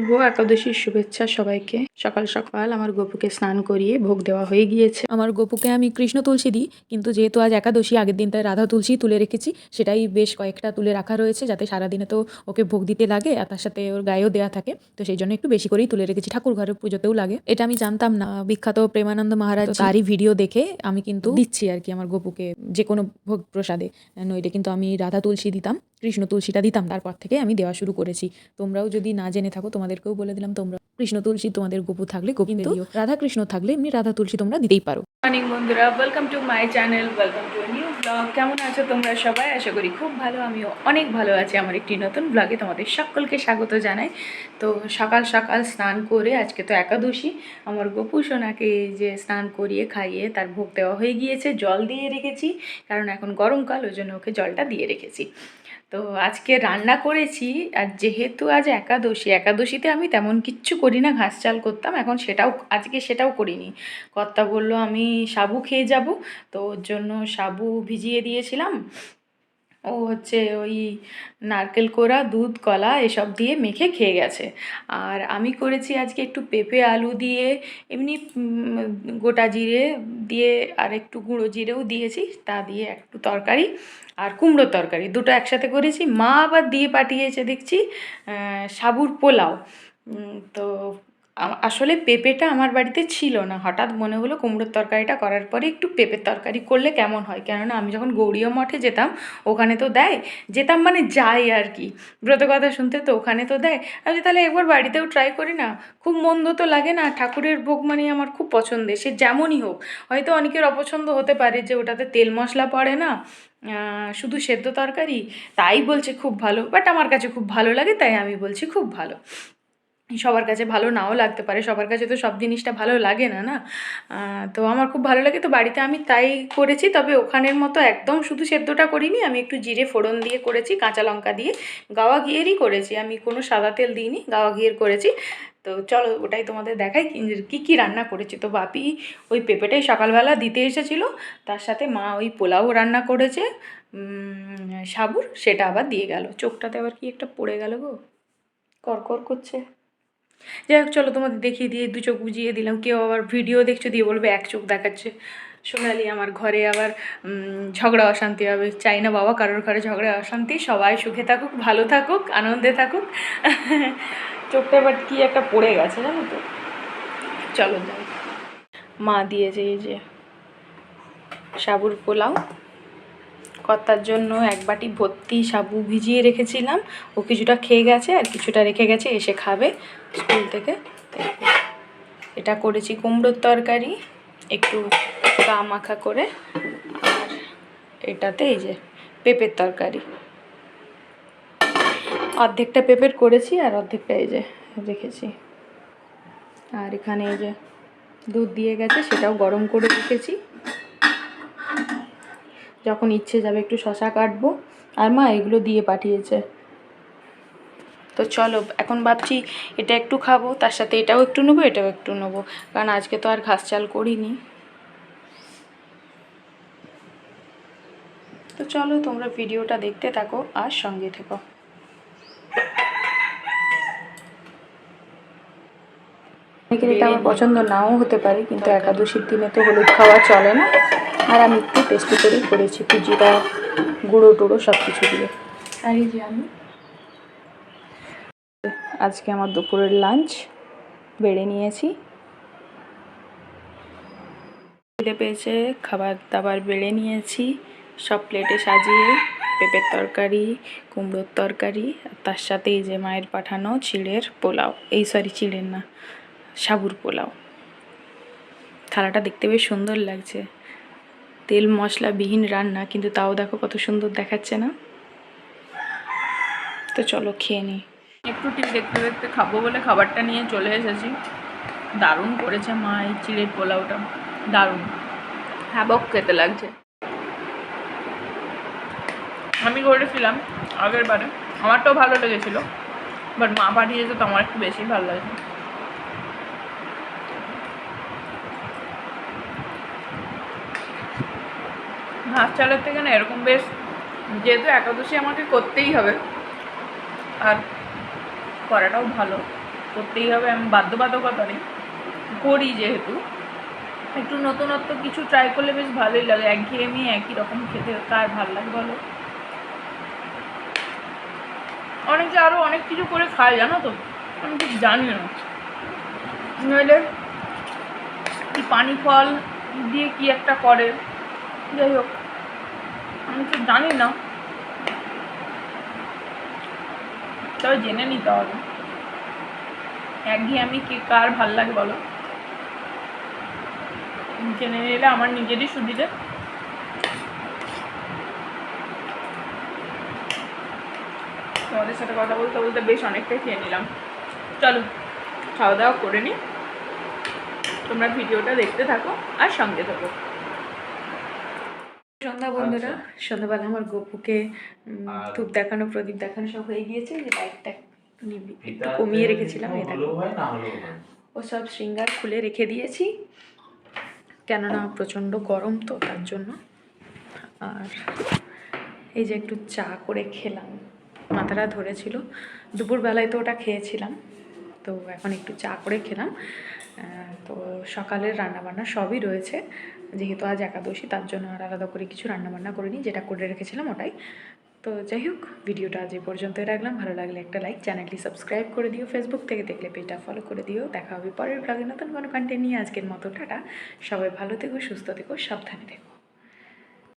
শুভ একাদশীর শুভেচ্ছা সবাইকে। সকাল সকাল আমার গপুকে স্নান করিয়ে ভোগ দেওয়া হয়ে গিয়েছে। আমার গোপুকে আমি কৃষ্ণ তুলসী দিই কিন্তু যেহেতু আজ একাদশী আগের দিন তাই রাধা তুলসী তুলে রেখেছি সেটাই বেশ কয়েকটা তুলে রাখা রয়েছে যাতে সারাদিনে তো ওকে ভোগ দিতে লাগে আর তার সাথে ওর গায়েও দেওয়া থাকে। তো সেই জন্য একটু বেশি করেই তুলে রেখেছি ঠাকুর ঘরের পুজোতেও লাগে। এটা আমি জানতাম না বিখ্যাত প্রেমানন্দ মহারাজ তারই ভিডিও দেখে আমি কিন্তু দিচ্ছি আর কি আমার গোপুকে যে কোনো ভোগ প্রসাদে। নইলে কিন্তু আমি রাধা তুলসী দিতাম। কৃষ্ণ তুলসীটা দিতাম তারপর থেকে আমি দেওয়া শুরু করেছি। তোমরাও যদি না জেনে থাকো তোমাদেরকেও বলে দিলাম তোমরা কৃষ্ণ তুলসী তোমাদের গোপু থাকলে গোপু কিন্তু রাধা কৃষ্ণ থাকলে এমনি রাধা তুলসী তোমরা দিতেই পারো। মর্নিং বন্ধুরা। Welcome to my channel welcome to new blog কেমন আছো তোমরা সবাই? আশা করি খুব ভালো আমিও অনেক ভালো আছি। আমার একটি নতুন ব্লগে তোমাদের সকলকে স্বাগত জানাই। তো সকাল সকাল স্নান করে আজকে তো একাদশী আমার গোপু সোনাকে যে স্নান করিয়ে খাইয়ে তার ভোগ দেওয়া হয়ে গিয়েছে। জল দিয়ে রেখেছি কারণ এখন গরমকাল ওই জন্য ওকে জলটা দিয়ে রেখেছি। তো আজকে রান্না করেছি আর যেহেতু আজ একাদশী, একাদশীতে আমি তেমন কিচ্ছু করি না, ঘাস চাল করতাম, এখন সেটাও, আজকে সেটাও করিনি। কর্তা বলল, আমি সাবু খেয়ে যাব। তো ওর জন্য সাবু ভিজিয়ে দিয়েছিলাম। ও হচ্ছে ওই নারকেল কোড়া, দুধ, কলা এসব দিয়ে মেখে খেয়ে গেছে। আর আমি করেছি আজকে একটু পেঁপে, আলু দিয়ে, এমনি গোটা জিরে দিয়ে আর একটু গুঁড়ো জিরেও দিয়েছি, তা দিয়ে একটু তরকারি আর কুমড়োর তরকারি। দুটো একসাথে করেছি। মা আবার দিয়ে পাঠিয়েছে, দেখছি সাবুর পোলাও। তো আসলে পেঁপেটা আমার বাড়িতে ছিল না। হঠাৎ মনে হলো কুমড়োর তরকারিটা করার পরে একটু পেঁপের তরকারি করলে কেমন হয়? কেননা আমি যখন গৌরীয় মঠে যেতাম, ওখানে তো দেয়, যেতাম মানে যাই আর কি। ব্রত কথা শুনতে তো ওখানে তো দেয়। আমি তাহলে একবার বাড়িতেও ট্রাই করি না? খুব মন্দ তো লাগে না, ঠাকুরের ভোগ মানে আমার খুব পছন্দের, সে যেমনই হোক। হয়তো অনেকের অপছন্দ হতে পারে যে ওটাতে তেল মশলা পড়ে না শুধু সেদ্ধ তরকারি, তাই বলছে খুব ভালো। বাট আমার কাছে খুব ভালো লাগে, তাই আমি বলছি খুব ভালো। সবার কাছে ভালো নাও লাগতে পারে, সবার কাছে তো সব জিনিসটা ভালো লাগে না না? তো আমার খুব ভালো লাগে, তো বাড়িতে আমি তাই করেছি, তবে ওখানের মতো একদম শুধু সেদ্ধটা করিনি, আমি একটু জিরে ফোড়ন দিয়ে করেছি, কাঁচা লঙ্কা দিয়ে। গাওয়া ঘিয়েরই করেছি, আমি কোনো সাদা তেল দিইনি, গাওয়া ঘিয়ের করেছি। তো চলো ওটাই তোমাদের দেখাই, কি- কি রান্না করেছি। তো বাপি ওই পেঁপেটাই সকালবেলা দিতে এসেছিল, তার সাথে মা ওই পোলাও রান্না করেছে সাবুর, সেটা আবার দিয়ে গেল। চোখটাতে আবার কি একটা পড়ে গেল গো? কর করছে। যাই হোক চলো তোমাদের দেখিয়ে দিয়ে দু চোখ বুঝিয়ে দিলাম। কেউ আবার ভিডিও দেখছ, দিয়ে বলবে এক চোখ দেখাচ্ছে। সোনালি আমার ঘরে আবার ঝগড়া অশান্তি হবে। চাই না বাবা কারোর ঘরে ঝগড়া অশান্তি। সবাই সুখে থাকুক, ভালো থাকুক, আনন্দে থাকুক। চোখটা এবার কি একটা পড়ে গেছে জানো তো? চলো যাই। মা দিয়েছে এই যে সাবুর পোলাও। কর্তার জন্য এক বাটি ভর্তি সাবু ভিজিয়ে রেখেছিলাম। ও কিছুটা খেয়ে গেছে আর কিছুটা রেখে গেছে, এসে খাবে স্কুল থেকে। এটা করেছি কুমড়োর তরকারি, একটু গা মাখা করে। আর এটাতে এই যে পেঁপের তরকারি। অর্ধেকটা পেঁপের করেছি আর অর্ধেকটা এই যে রেখেছি। আর এখানে এই যে দুধ দিয়ে গেছে, সেটাও গরম করে রেখেছি। যখন ইচ্ছে যাবে একটু শশা কাটবো। আর মা এগুলো দিয়ে পাঠিয়েছে। তো চলো, এখন ভাবছি এটা একটু খাব, তার সাথে এটাও একটু নেব, এটাও একটু নেব। কারণ আজকে তো আর ঘাস চাল করিনি। তো চলো, তোমরা ভিডিওটা দেখতে থাকো আর সঙ্গে থেকো। অনেকের এটা আমার পছন্দ নাও হতে পারে কিন্তু একাদশীর দিনে তো হলুদ খাওয়া চলে না। আর আমি একটু টেস্টি করেই করেছি একটু জিরা গুঁড়ো টুড়ো সব কিছু দিয়ে। আর এই যে আমি। আজকে আমার দুপুরের লাঞ্চ বেড়ে নিয়েছি। খিদে পেয়েছে খাবার দাবার বেড়ে নিয়েছি সব প্লেটে সাজিয়ে পেঁপের তরকারি কুমড়োর তরকারি আর তার সাথে এই যে মায়ের পাঠানো চিড়ের পোলাও। এই সরি চিড়ের না। সাবুর পোলাও। থালাটা দেখতে বেশ সুন্দর লাগছে। তেল মশলাবিহীন রান্না, কিন্তু তাও দেখো কত সুন্দর দেখাচ্ছে না? তো চলো খেয়ে নিই একটু টিভি দেখতে দেখতে খাব বলে খাবারটা নিয়ে চলে এসেছি। দারুণ করেছে মা এই চিড়ের পোলাওটা। দারুণ। হ্যাবক খেতে লাগছে। আমি করেছিলাম আগের বারে। আমারটাও ভালো লেগেছিলো। বাট মা পাঠিয়েছে তো আমার একটু বেশি ভালো লাগছে ঘাস চালের থেকে না এরকম বেশ, যেহেতু একাদশী আমাকে করতেই হবে, আর করাটাও ভালো, করতেই হবে, আমি বাধ্যবাধকতা নেই, করি যেহেতু। একটু নতুনত্ব কিছু ট্রাই করলে বেশ ভালোই লাগে, একঘেয়েমি একই রকম খেতে কার ভালো লাগে বলো? অনেকে আরও অনেক কিছু করে খায়, জানো তো? আমি কিছু জানি না। নইলে কি পানি ফল দিয়ে কি একটা করে? যাই হোক। আমি তো জানি না। তবে জেনে নিতে হবে একঘেয়ে আমি কে, কার ভালো লাগে বলো? জেনে নিলে আমার নিজেরই সুবিধে। তোমাদের সাথে কথা বলতে বলতে বেশ অনেকটাই খেয়ে নিলাম। চলো, খাওয়া দাওয়া করে নিই তোমরা ভিডিওটা দেখতে থাকো আর সঙ্গে থাকো। সন্ধ্যা বন্ধুরা সন্ধ্যাবেলা আমার গপুকে ধূপ দেখানো প্রদীপ দেখানো সব হয়ে গিয়েছে যে লাইটটা একটু কমিয়ে রেখেছিলাম হয় ও সব শৃঙ্গার খুলে রেখে দিয়েছি কেননা প্রচণ্ড গরম তো তার জন্য। আর এই যে একটু চা করে খেলাম মাথাটা ধরেছিল। দুপুরবেলায় তো ওটা খেয়েছিলাম তো এখন একটু চা করে খেলাম। তো সকালের রান্নাবান্না সবই রয়েছে। যেহেতু আজ একাদশী, তার জন্য আর আলাদা করে কিছু রান্নাবান্না করিনি, যেটা করে রেখেছিলাম ওটাই। তো যাই হোক, ভিডিওটা আজ এই পর্যন্তই রাখলাম। ভালো লাগলে একটা লাইক, চ্যানেলটি সাবস্ক্রাইব করে দিও ফেসবুক থেকে, দেখলে পেজটা ফলো করে দিও। দেখা হবে পরের ব্লগে নতুন কোনো কন্টেন্ট নিয়ে। আজকের মতো, টাটা। সবাই ভালো থেকো, সুস্থ থেকো, সাবধানে থেকো।